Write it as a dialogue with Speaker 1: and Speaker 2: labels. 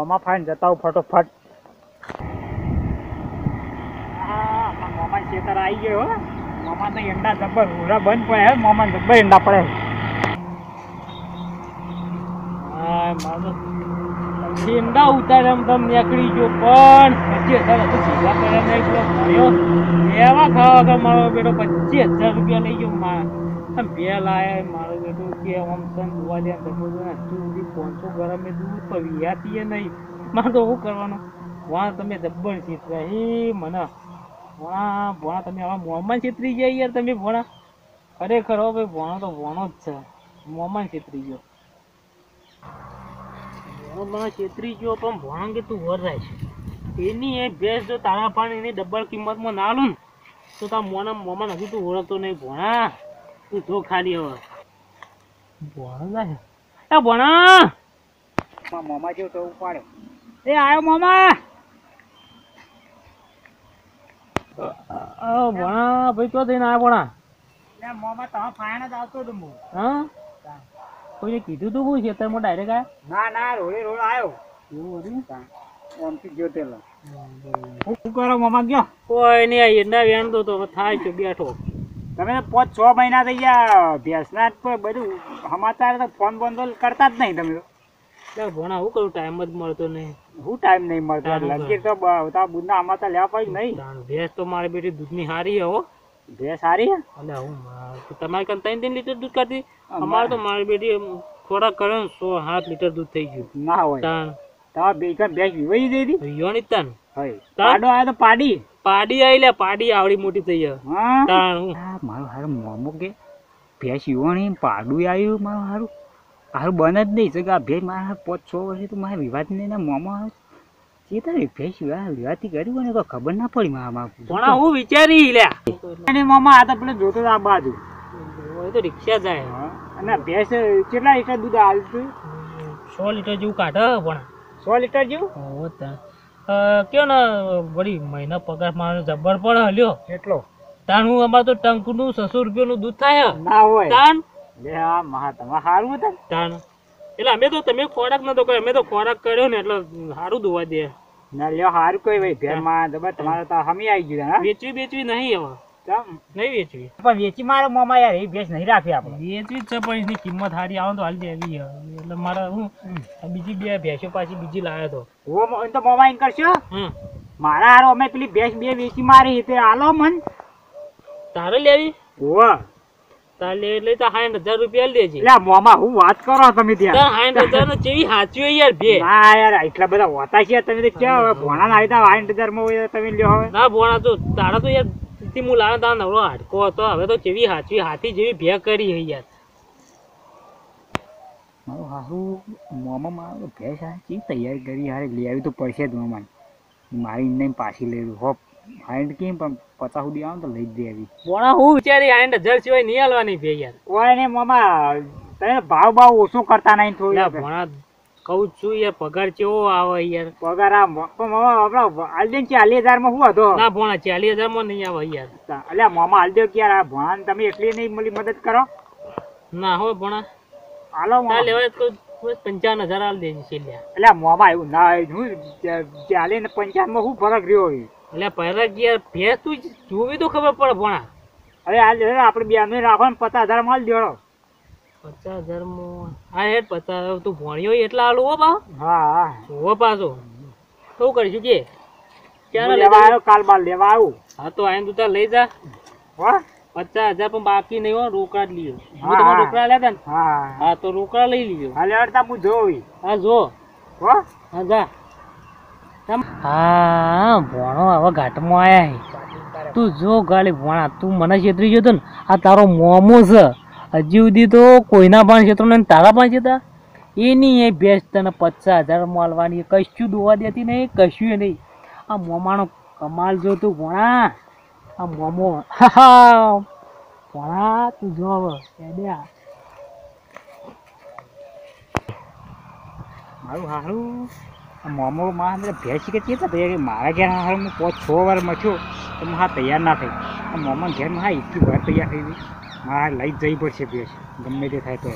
Speaker 1: મોમા fine જતા ફટોફટ. મોમા ખેતર આવી ગયો મોમા તો ઈંડા જબ્બર ઉરા બંધ પડે મોમા જબ્બર ઈંડા પડે. ઈંડા ઉતારે એમ તમ નીકળી ગયો, પણ પચીસ હજાર હતું ભેગા કર્યા ને એકલો ભર્યો. એવા ખાવા વગર મારો બેટો પચીસ હજાર રૂપિયા લઈ ગયો, મારા. લાયા મારો બેટો કે આમ તન જોવા દે હજુ સુધી પાંચસો ગરમ એ દૂધ પર વિયાતીએ નહીં. મારે તો શું કરવાનું? વાહ, તમે જબ્બર છેતરા એ મને. ભણા ભોણા, તમે આવા મોમાં છેતરી ગયા યાર તમે, ભણા. ખરેખર હો ભાઈ, ભણો તો ભણો જ છે. મોમાં છેતરી ગયો. ભણો ભણો છેતરી ગયો, પણ ભણો કે તું વરાય છે. એની એ ભેંસ જો તારા પાણીની ડબલ કિંમતમાં ના ને, તો તારા મોના મોમાં હજુ તું ઓળખતો નહીં, ભણા. તું તો ખાલી હવે? ભણા જાય એ ભણા મામા જેવું તો ઉપાડે. એ આયો મામા! ભણા ભાઈ તો થઈને આવ્યા ભણા મામા તમે ફાયણ જ આવતો હતો હું? હા કોઈને કીધું તું કોઈ ખેતરમાં ડાયરેક્ટ આવ્યા ના ના રોડે રોડ આવ્યો એવું હતું ઓમથી ગયો તેલો. શું કરો મામા ગયો? કોઈ નહીં એના વેણ તો તો થાય છે બેઠો. તમે પાંચ છ મહિના થઈ ગયા ભેંસના જ બધું સમાચાર તો ફોન બોન તો કરતા જ નહીં તમે તો. ભણા હું કરું? ટાઈમ જ મળતો નહીં. હું ટાઈમ નહીં મળતો લગીર તો તા બુના આમાં લેવા પડી નહીં. ભેંસ તો મારી બેટી દૂધની હારી હે હો. ભેંસ હારી એટલે હું તમારે કન ત્રણ ત્રણ લીટર દૂધ કાઢી અમારે તો મારી બેટી થોડા કરે સો સાત લીટર દૂધ થઈ ગયું. ના હોય. તાણ. તમારે બે ભેંસ વિવાઈ દઈ હતી યોની તાન પાડો આવ્યો તો પાડી. પાડી આવી લે પાડી આવડી મોટી થઈ હું? મારું હારું મોમો કે ભેંસ યુવાણી પાડું આવ્યું મારું હારું. હારું બને જ નહીં. કે આ ભેંસ મારા પાંચ છ વર્ષે તો મારા વિવાદ નહીં ને મોમો તારી ભેંસ વિવાદથી કર્યું ને તો ખબર ના પડી મારા માં. પણ હું વિચારી લે અને મામા આ તો પેલો જોતો આ બાજુ. એ તો રિક્ષા જાય. અને ભેંસ કેટલા લીટર દૂધ આવતું સો લીટર જેવું કાઢે પણ. સો લીટર જેવું? કયો ને વળી મહિના પગાર મારો જબ્બર પણ હલ્યો. કેટલો? તાણ હું અમારે તો ટંકુ નું સસો રૂપિયા નું દૂધ થાય. ના હોય. તાણ? લે આ મહા તમારે સારું હતા? તાણ. એટલે અમે તો તમે ખોરાક નતો કર્યો અમે તો ખોરાક કર્યો ને એટલે સારું દોવા દે. ના લ્યો સારું કોઈ ભાઈ જબર તમારે તો હમી આવી ગયું વેચવી વેચવી બેચવી નહીં હવે. નહીં વેચવી. પણ વેચી મારો મોમા યાર એ ભેંસ નહીં રાખી આપણે. વેચવી જ છે પણ એની કિંમત સારી આવે તો હાલ દેવી એટલે મારે હું બીજી બે ભેંસો પાછી બીજી લાવ્યો તો. તો મોમા એમ કરશો? મારા હારો અમે પેલી ભેંસ બે વેચી મારી તે આલો મન. તારે લેવી? ઓવા તારે લે એટલે તો સાઠ હજાર રૂપિયા લેજે એટલે મોમા હું વાત કરો તમે ત્યાં? સાઠ હજાર નો જેવી યાર ભે ના યાર એટલા બધા હોતા છે. તમે તો ક્યાં હવે ભોણા ના આવી સાઠ હજારમાં તમે લ્યો હવે. ના ભોણા તો તારા તો યાર થી હું લાવે તારા નવરો હાડકો હતો. હવે તો જેવી હાચવી હાથી જેવી ભે કરી હઈ યાર. મારું હારું મોમાં મારું ભેંસ આ ચી તૈયારી કરી હારે લઈ આવી તો પડશે જ મોમાન મારી નહીં પાછી લેવું હોપ હાઈન્ડ કેમ પણ પચાસ સુધી આવે તો લઈ જ દેવી બોણા હું વિચારી હાઈન્ડ હજાર સિવાય નહીં હાલવાની ભે યાર. ઓય ને મામા તને ભાવ ભાવ ઓછો કરતા નહીં થોડું ભણા કહું છું યાર પગાર કેવો આવે યાર? પગાર આ પણ મામા આપણા હાલદેન ચાલીસ હજારમાં શું હતો? ના ભણા ચાલીસ હજારમાં નહીં આવે યાર. એટલે મામા હાલદેવ કે યાર આ ભણા તમે એટલી નહીં મળી મદદ કરો? ના હો ભણા. હાલો મામા લેવાય તો પંચાવન હજાર હાલ દેજે છે એટલે મોમાં એવું ના હું ચાલે ને પંચાવનમાં શું ફરક રહ્યો હોય? એટલે ફરક યાર ભેસ તું જોવી તો ખબર પડે ભણા. અરે આજે આપણે બે રાખો ને પચાસ હજાર માલ દેડો પચાસ હજાર હા હેડ પચાસ તું ભણ્યો એટલા હાલ હો પા હા. હા પાછો. શું કરીશું કે? ક્યારે લેવા આવ્યો? કાલ બાર લેવા આવું. હા તો આઈને તું તાર લઈ જા. પચાસ હજાર પણ બાકી નહીં હો રોકડા જ લીધો હું તમારે રોકડા લેતા ને? હા. હા તો રોકડા લઈ લીધો હા લેવડતા હું જોવી હા જો હો? હા જા. હા ભણો હવે ઘાટમાં આયા તું જો ગાડી ભણા. તું મને છેતરી ગયો તો ને આ તારો મોમો છે. હજી સુધી તો કોઈના પણ ક્ષેત્રો ને તારા પણ છે એની એ ભેંસ તને પચાસ હજાર મળવાની કશું દોવા દેતી નહીં, કશું નહીં. આ મોમાનો કમાલ જો તું, ભણા. આ મોમો. ભણા, તું જો મારું હારું. આ મોમો માં ભેંસ કે ચેતા મારા ઘેર હારું, હું છ વાર મચ્યો તો હા તૈયાર ના થઈ. આ મોમા ઘેર હા એટલી વાર તૈયાર થઈ ગઈ. મારે લઈ જઈ પડશે ભેંસ. ગમે તે થાય તો.